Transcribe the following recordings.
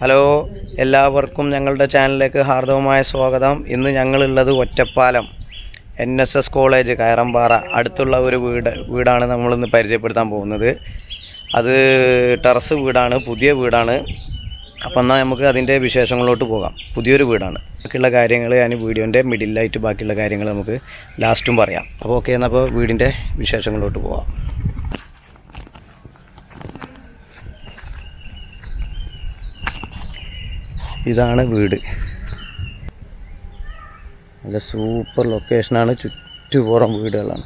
Hello എല്ലാവർക്കും ഞങ്ങളുടെ ചാനലിലേക്ക് ഹാർദവമായ സ്വാഗതം. ഇന്ന് ഞങ്ങളുള്ളത് Ottapalam N S S college Kayarampara അടുത്തുള്ള ഒരു വീട് വീടാണ് നമ്മളിന്ന് പരിചയപ്പെടുത്താൻ പോകുന്നത്. അത് ടെറസ് വീടാണ് പുതിയ വീടാണ്. അപ്പം എന്നാൽ നമുക്ക് അതിന്റെ വിശേഷങ്ങളിലോട്ട് പോകാം. പുതിയൊരു വീടാണ്. ബാക്കിയുള്ള കാര്യങ്ങൾ ഞാൻ വീഡിയോന്റെ മിഡിലായിട്ട് ബാക്കിയുള്ള കാര്യങ്ങൾ നമുക്ക് ലാസ്റ്റും പറയാം. അപ്പോൾ ഓക്കെ എന്നാൽ അപ്പോൾ വീടിന്റെ വിശേഷങ്ങളിലോട്ട് പോകാം ഇതാണ് വീട്. നല്ല സൂപ്പർ ലൊക്കേഷനാണ് ചുറ്റുപുറം വീടുകളാണ്.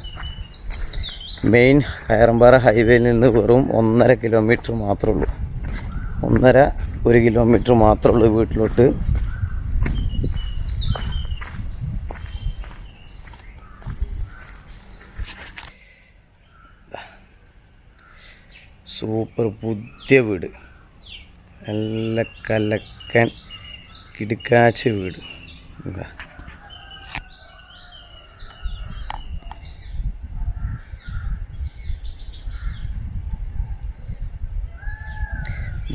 മെയിൻ കയറമ്പാറ ഹൈവേയിൽ നിന്ന് വെറും ഒന്നര കിലോമീറ്റർ മാത്രമേ ഉള്ളൂ. ഒന്നര ഒരു കിലോമീറ്റർ മാത്രമേ ഉള്ളൂ വീട്ടിലോട്ട്. സൂപ്പർ പുതിയ വീട്. നല്ല കലക്കൻ കിടുക്കാച്ച വീട്.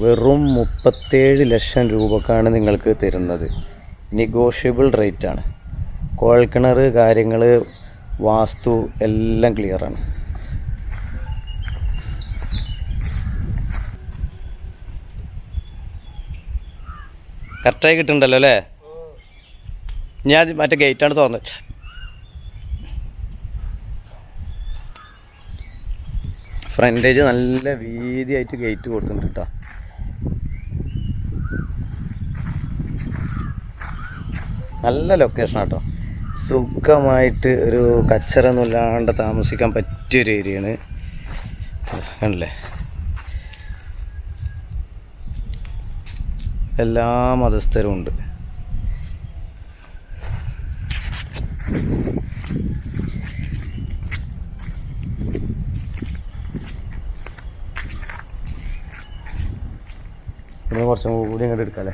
വെറും മുപ്പത്തേഴ് ലക്ഷം രൂപക്കാണ് നിങ്ങൾക്ക് തരുന്നത്. നെഗോഷ്യബിൾ റേറ്റാണ്. കുഴൽക്കിണർ കാര്യങ്ങൾ വാസ്തു എല്ലാം ക്ലിയറാണ് കറക്റ്റായി കിട്ടുന്നുണ്ടല്ലോ അല്ലേ? ഞാൻ മറ്റേ ഗേറ്റാണ് തുറന്നത്. ഫ്രണ്ടേജ് നല്ല വീതിയായിട്ട് ഗേറ്റ് കൊടുത്തിട്ടുണ്ട് കേട്ടോ നല്ല ലൊക്കേഷൻ കേട്ടോ സുഖമായിട്ട് ഒരു കച്ചറൊന്നും ഇല്ലാണ്ട് താമസിക്കാൻ പറ്റിയൊരു ഏരിയയാണ് കണ്ടില്ലേ? എല്ലാ മതസ്ഥരും ഉണ്ട്. കുറച്ചും കൂടി ഇങ്ങോട്ട് എടുക്കാല്ലേ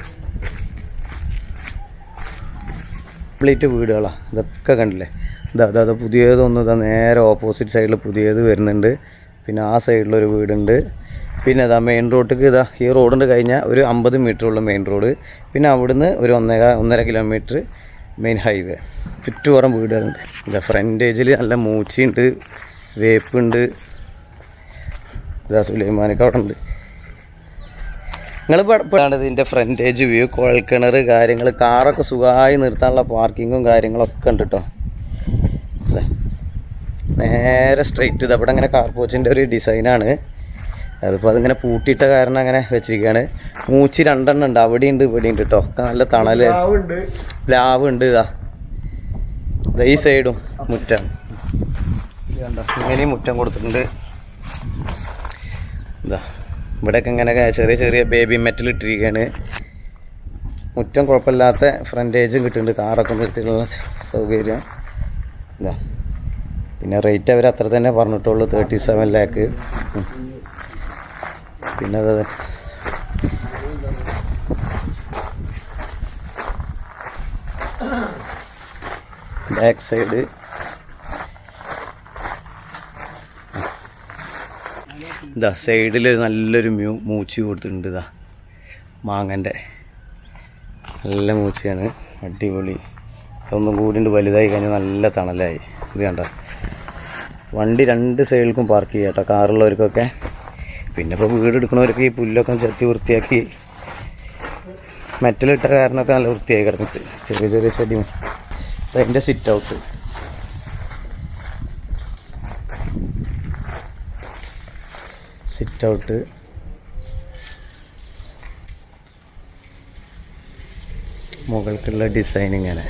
കംപ്ലീറ്റ് വീടുകളാണ് ഇതൊക്കെ കണ്ടില്ലേ? ഇതാ അതായത് അത് പുതിയതൊന്ന് ഇതാ നേരെ ഓപ്പോസിറ്റ് സൈഡിൽ പുതിയത് വരുന്നുണ്ട്. പിന്നെ ആ സൈഡിലൊരു വീടുണ്ട്. പിന്നെ ഇതാ മെയിൻ റോഡിലേക്ക് ഇതാ ഈ റോഡിന്റെ കഴിഞ്ഞാൽ ഒരു അമ്പത് ഉള്ള മെയിൻ റോഡ് പിന്നെ അവിടുന്ന് ഒരു ഒന്നര ഒന്നര കിലോമീറ്റർ മെയിൻ ഹൈവേ ചുറ്റുപുറം വീടുകളുണ്ട്. ഇതാ ഫ്രണ്ടേജിൽ നല്ല മൂച്ചിയുണ്ട് വേപ്പുണ്ട് ഇതാ സുലൈമാനൊക്കെ അവിടെ ഉണ്ട് നിങ്ങൾ ഇപ്പോഴാണ് ഇതിന്റെ ഫ്രണ്ടേജ് വ്യൂ കുഴൽക്കിണർ കാര്യങ്ങൾ കാറൊക്കെ സുഖമായി നിർത്താനുള്ള പാർക്കിങ്ങും കാര്യങ്ങളൊക്കെ ഉണ്ട് കേട്ടോ അതെ നേരെ സ്ട്രെയിറ്റ് ഇത്. അവിടെ അങ്ങനെ കാർ പോച്ചിന്റെ ഒരു ഡിസൈനാണ് അതിപ്പോൾ അതിങ്ങനെ പൂട്ടിയിട്ട കാരണം അങ്ങനെ വെച്ചിരിക്കുകയാണ് മൂച്ചി രണ്ടെണ്ണം ഉണ്ട്. അവിടെ ഉണ്ട് ഇവിടെ ഉണ്ട് കേട്ടോ ഒക്കെ നല്ല തണൽ. ലാവ് ഉണ്ട് ഇതാ. ഈ സൈഡും മുറ്റം. ഇങ്ങനെയും മുറ്റം കൊടുത്തിട്ടുണ്ട്. ഇതാ. ഇവിടെയൊക്കെ ഇങ്ങനെ ചെറിയ ചെറിയ ബേബി മെറ്റൽ ഇട്ടിരിക്കുകയാണ് മുറ്റം കുഴപ്പമില്ലാത്ത ഫ്രണ്ടേജും കിട്ടുന്നുണ്ട് കാറൊക്കെ നിർത്തിയിട്ടുള്ള സൗകര്യം. ഇതാ. പിന്നെ റേറ്റ് അവർ അത്ര തന്നെ പറഞ്ഞിട്ടുള്ളൂ. തേർട്ടി സെവൻ ലാക്ക് പിന്നെ അത് ബാക്ക് സൈഡ് ഇതാ സൈഡിൽ നല്ലൊരു മ്യൂ മൂച്ചി കൊടുത്തിട്ടുണ്ട് ഇതാ. മാങ്ങന്റെ. നല്ല മൂച്ചയാണ്. അടിപൊളി. ഒന്നും കൂടിയിട്ട് വലുതായി കഴിഞ്ഞാൽ നല്ല തണലായി. ഇത് കണ്ട? വണ്ടി രണ്ട് സൈഡിൽക്കും പാർക്ക് ചെയ്യാം കേട്ടോ കാറുള്ളവർക്കൊക്കെ പിന്നെ ഇപ്പോൾ വീട് എടുക്കണവർക്ക് ഈ പുല്ലൊക്കെ ചെത്തി വൃത്തിയാക്കി മെറ്റലിട്ട കാരണമൊക്കെ നല്ല വൃത്തിയായി കിടന്നിട്ട്. ചെറിയ ചെറിയ ചെടി. അതിന്റെ സിറ്റ് ഔട്ട് സിറ്റ് ഔട്ട് മുകൾക്കുള്ള ഡിസൈൻ ഇങ്ങനെ.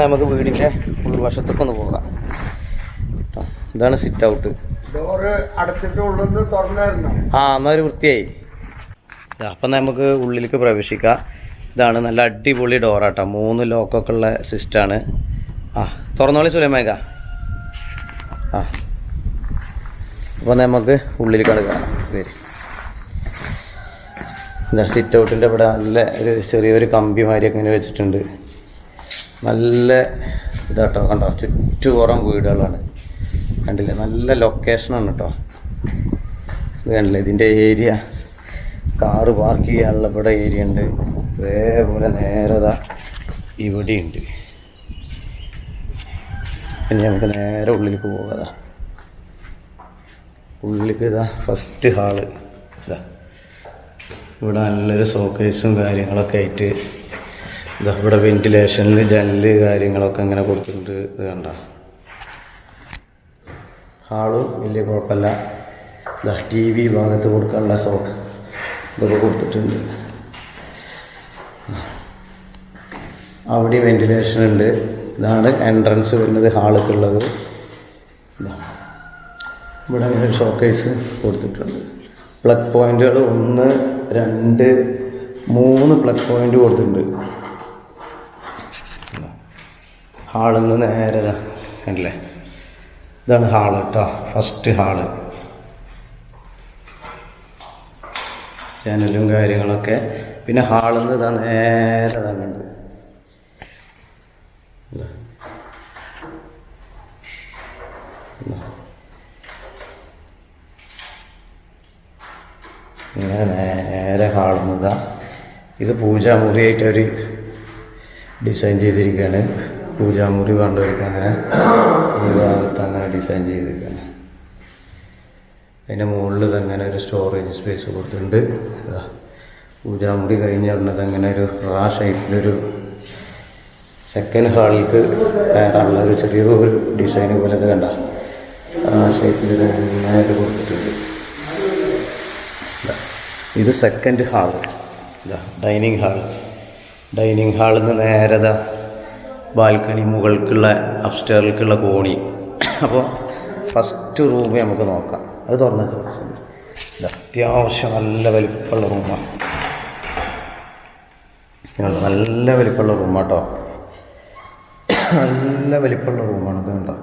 നമുക്ക് വീടിന്റെ ഉൾവശത്തേക്ക് ഒന്ന് പോകാം. ഇതാണ് സിറ്റ് ഔട്ട് ആ എന്നാൽ ഒരു വൃത്തിയായി. അപ്പം നമുക്ക് ഉള്ളിലേക്ക് പ്രവേശിക്കാം. ഇതാണ് നല്ല അടിപൊളി ഡോറാട്ടോ മൂന്ന് ലോക്കൊക്കെ ഉള്ള സിസ്റ്റാണ് ആ തുറന്നോളി സുലമേക ആ. അപ്പോൾ നമുക്ക് ഉള്ളിലേക്ക് കാണാം. വരും എന്താ സിറ്റ് ഔട്ടിന്റെ ഇവിടെ നല്ല ഒരു ചെറിയൊരു കമ്പി മാതിരി ഇങ്ങനെ വെച്ചിട്ടുണ്ട്. നല്ല ഇതാട്ടോ കണ്ടോ? ചുറ്റുപുറം വീടുകളാണ്. കണ്ടില്ലേ? നല്ല ലൊക്കേഷനാണ് കേട്ടോ ഇത് കണ്ടില്ലേ? ഇതിന്റെ ഏരിയ കാറ് പാർക്ക് ചെയ്യാനുള്ള ഇവിടെ ഏരിയ ഉണ്ട്. അതേപോലെ നേരത ഇവിടെയുണ്ട് ഇനി നമുക്ക് നേരെ ഉള്ളിലേക്ക് പോകാതാ ഉള്ളിലേക്ക് ഇതാ ഫസ്റ്റ് ഹാൾ ഇതാ ഇവിടെ നല്ലൊരു ഷോക്കേസും കാര്യങ്ങളൊക്കെ ആയിട്ട് ഇതാ ഇവിടെ വെന്റിലേഷനിൽ ജനൽ കാര്യങ്ങളൊക്കെ ഇങ്ങനെ കൊടുത്തിട്ടുണ്ട്. ഇത് കണ്ട? ഹാൾ വലിയ കുഴപ്പമില്ല. ഇതാ ടി വി ഭാഗത്ത് കൊടുക്കാനുള്ള സോക്ക് ഇതൊക്കെ കൊടുത്തിട്ടുണ്ട്. അവിടെ വെന്റിലേഷൻ ഉണ്ട്. ഇതാണ് എൻട്രൻസ് വരുന്നത് ഹാളൊക്കെ ഇതാ ഇവിടെ അങ്ങനെ ഷോക്കേസ് കൊടുത്തിട്ടുണ്ട്. പ്ലഗ് പോയിന്റുകൾ ഒന്ന് രണ്ട് മൂന്ന് പ്ലഗ് പോയിന്റ് കൊടുത്തിട്ടുണ്ട്. ഹാളിൽ നിന്ന് നേരെ അല്ലേ ഇതാണ് ഹാൾ കേട്ടോ. First hall. ചാനലും കാര്യങ്ങളൊക്കെ. പിന്നെ ഹാളിൽ നിന്ന് ഇതാ നേരെ നേരെ ഇങ്ങനെ നേരെ കാണുന്നതാ ഇത്. പൂജാമുറിയായിട്ട് അവർ ഡിസൈൻ ചെയ്തിരിക്കുകയാണ്. പൂജാമുറി വേണ്ടവർക്ക് അങ്ങനെ ഈ ഭാഗത്ത് അങ്ങനെ ഡിസൈൻ ചെയ്തിരിക്കുകയാണ്. അതിന്റെ മുകളിൽ ഇതങ്ങനെ ഒരു സ്റ്റോറേജ് സ്പേസ് കൊടുത്തിട്ടുണ്ട്. പൂജാമുറി കഴിഞ്ഞ പറഞ്ഞത് അങ്ങനെ ഒരു റാ ഷൈപ്പിലൊരു സെക്കൻഡ് ഹാളിലേക്ക് കയറാനുള്ള ഒരു ചെറിയ ഒരു ഡിസൈൻ പോലെ ഇത് കണ്ട. ആ ഷേപ്പിൽ നന്നായിട്ട് കൊടുത്തിട്ടുണ്ട്. ഇത് second hall dining hall dining ഹാളിൽ നിന്ന് നേരെ ദാ ബാൽക്കണി മുകൾക്കുള്ള അപ്സ്റ്റേറിലേക്കുള്ള കോണി. അപ്പോൾ ഫസ്റ്റ് റൂം നമുക്ക് നോക്കാം. അത് തുറന്ന ചോദിച്ചു ഇത് അത്യാവശ്യം നല്ല വലിപ്പമുള്ള റൂമാണ് നല്ല വലിപ്പമുള്ള റൂമാട്ടോ നല്ല വലിപ്പമുള്ള റൂമാണ് ഇത് കണ്ടോ?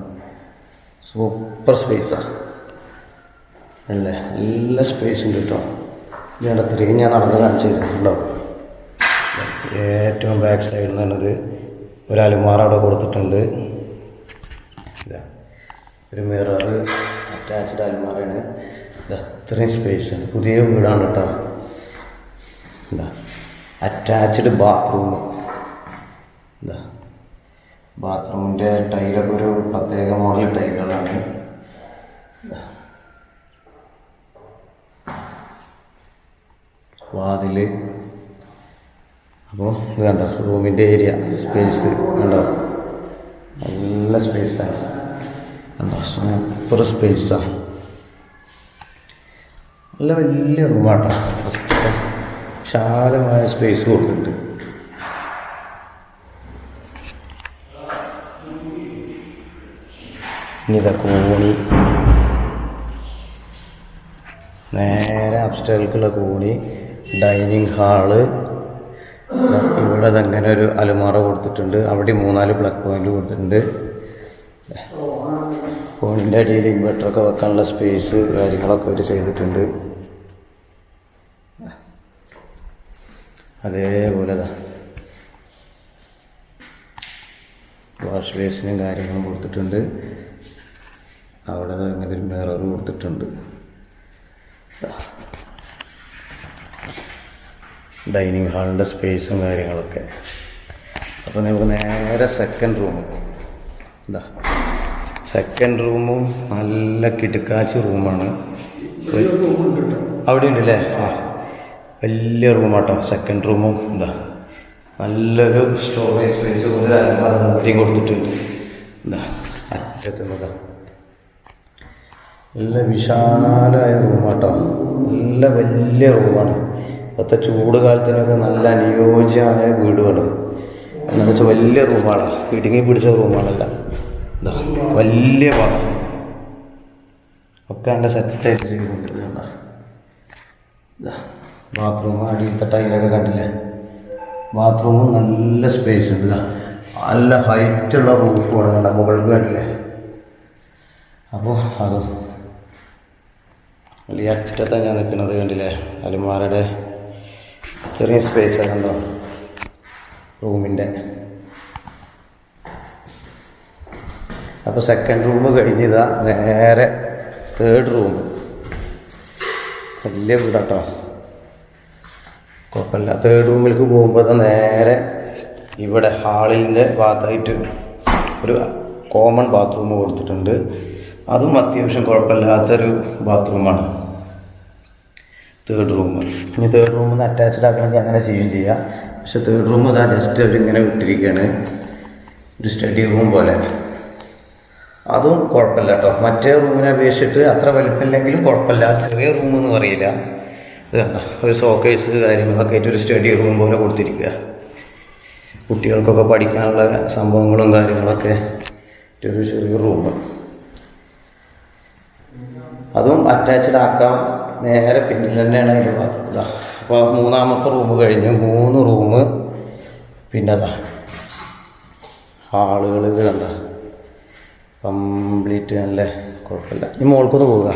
സൂപ്പർ സ്പേസാണ് അല്ലേ? നല്ല സ്പേസ് ഉണ്ട് കേട്ടോ അത്രയും ഞാൻ നടന്ന് കാണിച്ചു തരുന്നുണ്ടോ? ഏറ്റവും ബാക്ക് സൈഡിൽ നിന്നത് ഒരു അലുമാറ അവിടെ കൊടുത്തിട്ടുണ്ട് ഒരു മിറർ അറ്റാച്ച്ഡ് അലുമാറയാണ് ഇത് അത്രയും സ്പേസ് പുതിയ വീടാണ് കേട്ടോ. എന്താ അറ്റാച്ച്ഡ് ബാത്റൂം എന്താ ബാത്റൂമിന്റെ ടൈലൊക്കെ ഒരു പ്രത്യേക മോഡൽ ടൈലുകളാണ് വാതിൽ അപ്പോൾ ഇത് കണ്ടോ? റൂമിന്റെ ഏരിയ സ്പേസ് കണ്ടോ? നല്ല സ്പേസാണ് കണ്ടോ? സൂപ്പർ സ്പേസാണ് നല്ല വലിയ റൂമാട്ടോ ഫസ്റ്റ് വിശാലമായ സ്പേസ് കൊടുത്തിട്ടുണ്ട്. ഇനി കോണി. നേരെ അപ്സ്റ്റേൽക്കുള്ള കോണി. ഡൈനിങ് ഹാൾ ഇവിടെ അങ്ങനെ ഒരു അലുമാറ കൊടുത്തിട്ടുണ്ട്. അവിടെ മൂന്നാൽ പ്ലഗ് പോയിന്റ് കൊടുത്തിട്ടുണ്ട്. ഫോണിന്റെ അടിയിൽ ഇൻവെർട്ടറൊക്കെ വെക്കാനുള്ള സ്പേസ് കാര്യങ്ങളൊക്കെ അവർ ചെയ്തിട്ടുണ്ട്. അതേപോലെ വാഷ് ബേസിനും കാര്യങ്ങളും കൊടുത്തിട്ടുണ്ട്. അവിടെ അങ്ങനെ ഒരു മിറർ കൊടുത്തിട്ടുണ്ട്. ഡൈനിങ് ഹാളിന്റെ സ്പേസും കാര്യങ്ങളൊക്കെ. അപ്പോൾ നമുക്ക് നേരെ സെക്കൻഡ് റൂം എന്താ സെക്കൻഡ് റൂമും നല്ല കിടുക്കാച്ചി റൂമാണ് അവിടെ ഉണ്ടല്ലേ ആ. വലിയ റൂമാട്ടോ സെക്കൻഡ് റൂമും എന്താ നല്ലൊരു സ്റ്റോറേജ് സ്പേസ് അവിടെയും കൊടുത്തിട്ടുണ്ട്. എന്താ അറ്റത്തുന്നതാ നല്ല വിശാലമായ റൂമാട്ടോ നല്ല വലിയ റൂമാണ് ഇപ്പോഴത്തെ ചൂട് കാലത്തിനൊക്കെ നല്ല അനുയോജ്യമായ വീടുമാണ് എന്താണെന്ന് വെച്ചാൽ വലിയ റൂമാണ്. ഇടുങ്ങി പിടിച്ച റൂമാണല്ല. വലിയ പാടം ഒക്കെ എന്റെ സെറ്റായിട്ട് ചെയ്തിട്ടുണ്ട് ബാത്റൂം അടിയിലത്തെ ടൈലൊക്കെ കണ്ടില്ലേ? ബാത്റൂമും നല്ല സ്പേസ് ഉണ്ട്. നല്ല ഹൈറ്റുള്ള റൂഫുമാണ് കണ്ട? മുകൾക്ക് കണ്ടില്ലേ? അപ്പോൾ അതും. വലിയ അറ്റത്താണ് ഞാൻ നിൽക്കുന്നത് കണ്ടില്ലേ? അലുമാരയുടെ ചെറിയ സ്പേസ് കണ്ടോ റൂമിന്റെ. അപ്പോൾ സെക്കൻഡ് റൂം കഴിഞ്ഞതാ നേരെ തേർഡ് റൂം വലിയ വീടാട്ടോ. കുഴപ്പമില്ല. തേർഡ് റൂമിലേക്ക് പോകുമ്പോൾ നേരെ ഇവിടെ ഹാളിന്റെ ഭാഗത്തായിട്ട് ഒരു കോമൺ ബാത്റൂം കൊടുത്തിട്ടുണ്ട്. അതും അത്യാവശ്യം കുഴപ്പമില്ലാത്തൊരു ബാത്റൂമാണ് തേർഡ് റൂം ഇനി തേർഡ് റൂമിൽ നിന്ന് അറ്റാച്ച്ഡ് ആക്കണമെങ്കിൽ അങ്ങനെ ചെയ്യും ചെയ്യാം. പക്ഷെ തേർഡ് റൂം ഇതാ ജസ്റ്റ് അവരിങ്ങനെ വിട്ടിരിക്കുകയാണ് ഒരു സ്റ്റഡി റൂം പോലെ. അതും കുഴപ്പമില്ല കേട്ടോ മറ്റേ റൂമിനെ അപേക്ഷിച്ചിട്ട് അത്ര വലിപ്പമില്ലെങ്കിലും കുഴപ്പമില്ല. ചെറിയ റൂം എന്ന് പറയില്ല. ഇത് ഒരു സോക്കേസ് കാര്യങ്ങളൊക്കെ ആയിട്ട് ഒരു സ്റ്റഡി റൂം പോലെ കൊടുത്തിരിക്കുക. കുട്ടികൾക്കൊക്കെ പഠിക്കാനുള്ള സംഭവങ്ങളും കാര്യങ്ങളൊക്കെ ഒരു ചെറിയ റൂം അതും അറ്റാച്ച്ഡ് ആക്കാം. നേരെ പിന്നിൽ തന്നെയാണ് അതിന്റെ ബാത്റൂം ഇതാ. അപ്പോൾ മൂന്നാമത്തെ റൂം കഴിഞ്ഞു. മൂന്ന് റൂം പിന്നെ അതാ. ഹാളുകൾ ഇത് കണ്ട? കംപ്ലീറ്റ് നല്ല കുഴപ്പമില്ല. ഇനി മോൾക്കൊന്ന് പോവുക.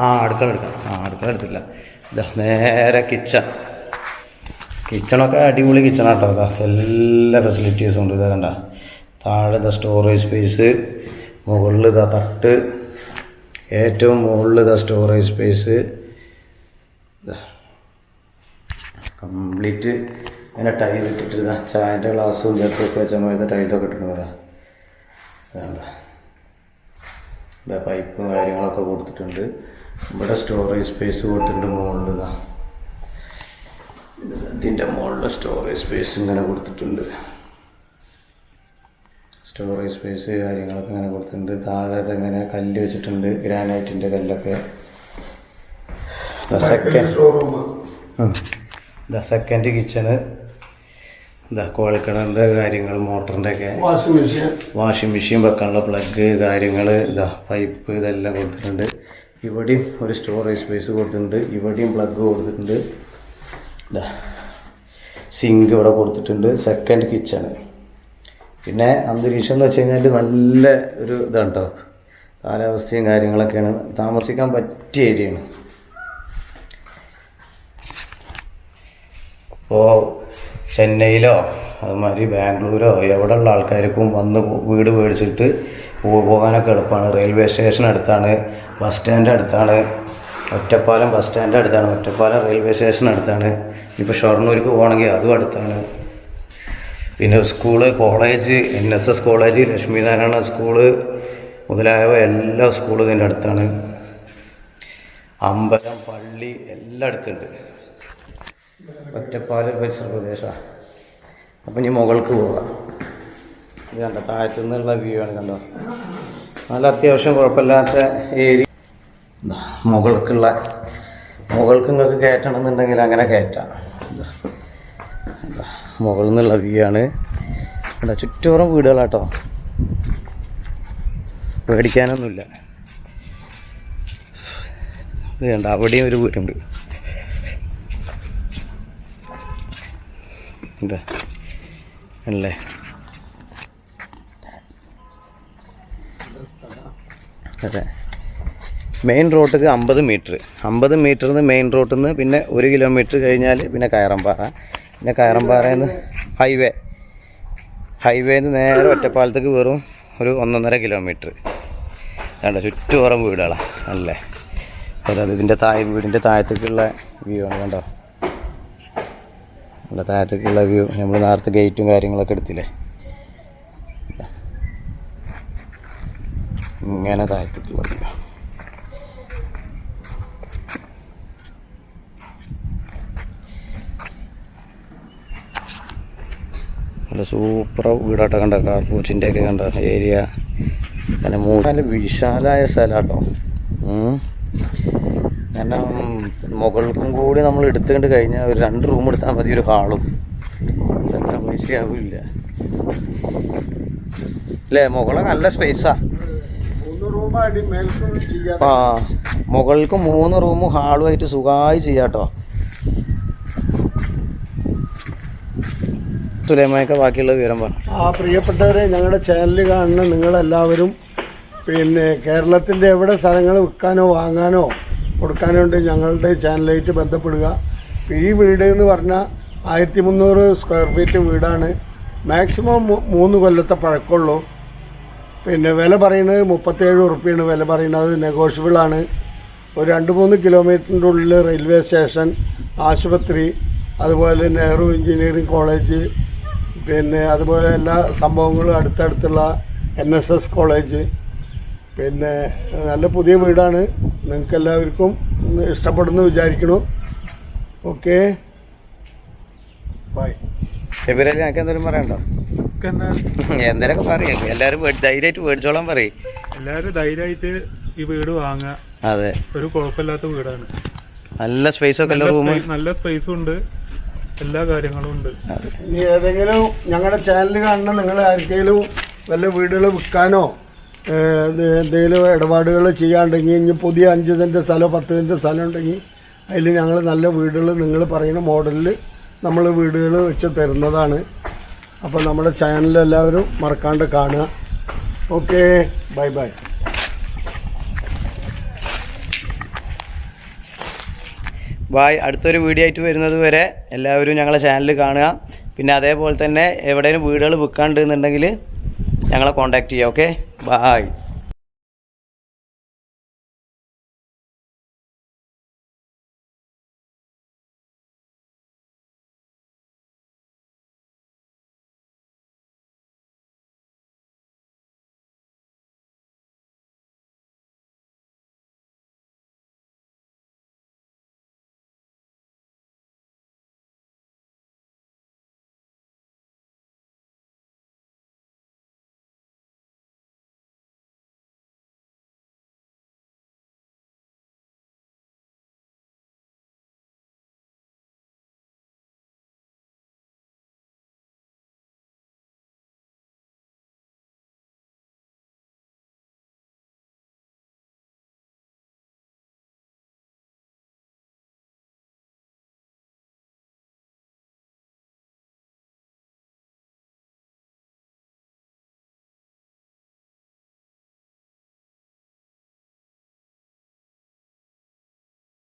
ആ അടുക്കള എടുക്കാം. ആ അടുക്കള എടുത്തില്ല. ഇതാ നേരെ കിച്ചൺ കിച്ചണൊക്കെ അടിപൊളി കിച്ചണാട്ടോ അതാ എല്ലാ ഫെസിലിറ്റീസും ഉണ്ട്. ഇതാ കണ്ട? താഴെ സ്റ്റോറേജ് സ്പേസ് മുകളിൽ ഇതാ തട്ട്. ഏറ്റവും മുകളിൽ ഇതാ സ്റ്റോറേജ് സ്പേസ് കംപ്ലീറ്റ് ഇങ്ങനെ ടൈൽ ഇട്ടിട്ട് ചായന്റെ ഗ്ലാസ്സും ഇതൊക്കെ വെച്ച ടൈൽ ടൈലൊക്കെ ഇട്ടിട്ടുണ്ട് ഇതാ. പൈപ്പും കാര്യങ്ങളൊക്കെ കൊടുത്തിട്ടുണ്ട്. ഇവിടെ സ്റ്റോറേജ് സ്പേസ് കൊടുത്തിട്ടുണ്ട് മുകളിൽ ഇതാ ഇതിന്റെ മുകളിൽ സ്റ്റോറേജ് സ്പേസ് ഇങ്ങനെ കൊടുത്തിട്ടുണ്ട്. സ്റ്റോറേജ് സ്പേസ് കാര്യങ്ങളൊക്കെ അങ്ങനെ കൊടുത്തിട്ടുണ്ട്. താഴെ ഇങ്ങനെ കല്ല് വെച്ചിട്ടുണ്ട് ഗ്രാനൈറ്റിന്റെ കല്ലൊക്കെ. സെക്കൻഡ് സെക്കൻഡ് കിച്ചണ് ഇതാ കോഴക്കിണറിന്റെ കാര്യങ്ങൾ മോട്ടറിന്റെ ഒക്കെ വാഷിംഗ് മെഷീൻ വാഷിംഗ് മെഷീൻ വെക്കാനുള്ള പ്ലഗ് കാര്യങ്ങൾ ഇതാ പൈപ്പ് ഇതെല്ലാം കൊടുത്തിട്ടുണ്ട്. ഇവിടെയും ഒരു സ്റ്റോറേജ് സ്പേസ് കൊടുത്തിട്ടുണ്ട്. ഇവിടെയും പ്ലഗ് കൊടുത്തിട്ടുണ്ട്. ഇതാ സിങ്ക് ഇവിടെ കൊടുത്തിട്ടുണ്ട്. സെക്കൻഡ് കിച്ചണ് പിന്നെ അന്തരീക്ഷം എന്ന് വെച്ച് കഴിഞ്ഞാൽ നല്ല ഒരു ഇതാണ് കേട്ടോ കാലാവസ്ഥയും കാര്യങ്ങളൊക്കെയാണ്. താമസിക്കാൻ പറ്റിയ ഏരിയയാണ് ഇപ്പോൾ ചെന്നൈയിലോ അതുമാതിരി ബാംഗ്ലൂരോ എവിടെയുള്ള ആൾക്കാർക്കും വന്ന് വീട് മേടിച്ചിട്ട് പോകാനൊക്കെ എളുപ്പമാണ്. റെയിൽവേ സ്റ്റേഷൻ അടുത്താണ് ബസ് സ്റ്റാൻഡ് അടുത്താണ് ഒറ്റപ്പാലം ബസ് സ്റ്റാൻഡ് അടുത്താണ് ഒറ്റപ്പാലം റെയിൽവേ സ്റ്റേഷൻ അടുത്താണ്. ഇപ്പോൾ ഷൊർണൂർക്ക് പോകണമെങ്കിൽ അതും അടുത്താണ്. പിന്നെ school college N S S college Lakshmi Narayana school മുതലായവ എല്ലാ സ്കൂളും ഇതിന്റെ അടുത്താണ്. അമ്പലം പള്ളി എല്ലാ അടുത്തുണ്ട്. ഒറ്റപ്പാല പരിസര പ്രദേശമാണ് അപ്പം ഇനി മുകൾക്ക് പോകാം ഇത് കണ്ടോ താഴത്തു നിന്നുള്ള വ്യൂ ആണ് കണ്ടോ. നല്ല അത്യാവശ്യം കുഴപ്പമില്ലാത്ത ഏരിയ. മുകൾക്കുള്ള മുകൾക്ക് നിങ്ങൾക്ക് കയറ്റണം എന്നുണ്ടെങ്കിൽ അങ്ങനെ കയറ്റാം. മുകളിൽ നിന്നുള്ള വ്യൂ ആണ് കണ്ടോ ചുറ്റോറും വീടുകളാട്ടോ. പേടിക്കാനൊന്നുമില്ല. കണ്ട അവിടെയും ഒരു വീടുണ്ട്. അല്ലേ? അതെ. മെയിൻ റോട്ടിക്ക് അമ്പത് മീറ്റർ. അമ്പത് മീറ്ററിൽ നിന്ന് മെയിൻ റോട്ടിൽ നിന്ന് പിന്നെ ഒരു കിലോമീറ്റർ കഴിഞ്ഞാൽ പിന്നെ കയറമ്പാറ. പിന്നെ കയറമ്പാറയിൽ ഹൈവേ. ഹൈവേന്ന് നേരെ ഒറ്റപ്പാലത്തേക്ക് വെറും ഒരു ഒന്നൊന്നര കിലോമീറ്റർ. വേണ്ട ചുറ്റുപുറം വീടുകളാണ് അല്ലേ? അതായത് ഇതിന്റെ താഴെ വീടിന്റെ താഴത്തേക്കുള്ള വ്യൂ ആണ് കണ്ടോ? നമ്മുടെ താഴത്തേക്കുള്ള വ്യൂ നമ്മൾ നേരത്തെ ഗേറ്റും കാര്യങ്ങളൊക്കെ എടുത്തില്ലേ? ഇങ്ങനെ താഴത്തേക്കുള്ള വ്യൂ നല്ല സൂപ്പർ വീടാട്ട കണ്ട? കാർപൂച്ചിന്റെ ഒക്കെ കണ്ട? ഏരിയ. അങ്ങനെ നല്ല വിശാലായ സ്ഥലമാട്ടോ കാരണം മുകൾക്കും കൂടി നമ്മൾ എടുത്തുകൊണ്ട് കഴിഞ്ഞാൽ ഒരു രണ്ട് റൂം എടുത്താൽ മതി ഒരു ഹാളും. എത്ര പൈസയാവില്ല. അല്ലേ മുകളെ നല്ല സ്പേസാ മൂന്ന് ആ മുകൾക്ക് മൂന്ന് റൂമും ഹാളുമായിട്ട് സുഖമായി ചെയ്യാട്ടോ. സുലൈമാനൊക്കെ ബാക്കിയുള്ള വിവരം പറഞ്ഞു ആ പ്രിയപ്പെട്ടവരെ ഞങ്ങളുടെ ചാനൽ കാണുന്ന നിങ്ങളെല്ലാവരും പിന്നെ കേരളത്തിന്റെ എവിടെ സ്ഥലങ്ങൾ വിൽക്കാനോ വാങ്ങാനോ കൊടുക്കാനോ ഉണ്ട് ഞങ്ങളുടെ ചാനലായിട്ട് ബന്ധപ്പെടുക. ഈ വീട് എന്ന് പറഞ്ഞാൽ ആയിരത്തി മുന്നൂറ് സ്ക്വയർ ഫീറ്റ് വീടാണ് മാക്സിമം മൂന്ന് കൊല്ലത്തെ പഴക്കമുള്ളൂ. പിന്നെ വില പറയുന്നത് മുപ്പത്തേഴ് ഉറുപ്പിയാണ്. വില പറയുന്നത് നെഗോഷ്യബിൾ ആണ്. ഒരു രണ്ട് മൂന്ന് കിലോമീറ്ററിന്റെ ഉള്ളിൽ റെയിൽവേ സ്റ്റേഷൻ ആശുപത്രി അതുപോലെ നെഹ്റു എഞ്ചിനീയറിംഗ് കോളേജ് പിന്നെ അതുപോലെ എല്ലാ സംഭവങ്ങളും അടുത്തടുത്തുള്ള എൻ എസ് എസ് കോളേജ് പിന്നെ നല്ല പുതിയ വീടാണ്. നിങ്ങൾക്ക് എല്ലാവർക്കും ഇഷ്ടപ്പെടുന്നു വിചാരിക്കണു ഓക്കെ. ബൈ ഷെബിരലി എനിക്ക് എന്തെങ്കിലും പറയണ്ടോ എന്തെങ്കിലും പറയാം. എല്ലാവരും ധൈര്യമായിട്ട് മേടിച്ചോളാൻ പറയും. എല്ലാവരും ധൈര്യമായിട്ട് ഈ വീട് വാങ്ങുക. അതെ. ഒരു കുഴപ്പമില്ലാത്ത വീടാണ്. നല്ല സ്പേസ് ഒക്കെ നല്ല റൂം നല്ല സ്പേസും ഉണ്ട്. എല്ലാ കാര്യങ്ങളും ഉണ്ട്. ഇനി ഏതെങ്കിലും ഞങ്ങളുടെ ചാനൽ കാണുന്ന നിങ്ങൾ ആർക്കെങ്കിലും വല്ല വീടുകൾ വിൽക്കാനോ എന്തെങ്കിലും ഇടപാടുകൾ ചെയ്യാണ്ടെങ്കിൽ ഇനി പുതിയ അഞ്ച് സെന്റ് സ്ഥലം പത്ത് സെന്റ് സ്ഥലം ഉണ്ടെങ്കിൽ അതിൽ ഞങ്ങൾ നല്ല വീടുകൾ നിങ്ങൾ പറയുന്ന മോഡലിൽ നമ്മൾ വീടുകൾ വെച്ച് തരുന്നതാണ്. അപ്പോൾ നമ്മുടെ ചാനൽ എല്ലാവരും മറക്കാണ്ട് കാണുക. Okay bye bye. ബായ്. അടുത്തൊരു വീഡിയോ ആയിട്ട് വരുന്നത് വരെ എല്ലാവരും ഞങ്ങളുടെ ചാനൽ കാണുക. പിന്നെ അതേപോലെ തന്നെ എവിടെയും വീടുകൾ വിൽക്കാണ്ടെന്നുണ്ടെങ്കിൽ ഞങ്ങളെ കോൺടാക്ട് ചെയ്യുക ഓക്കെ ബായ്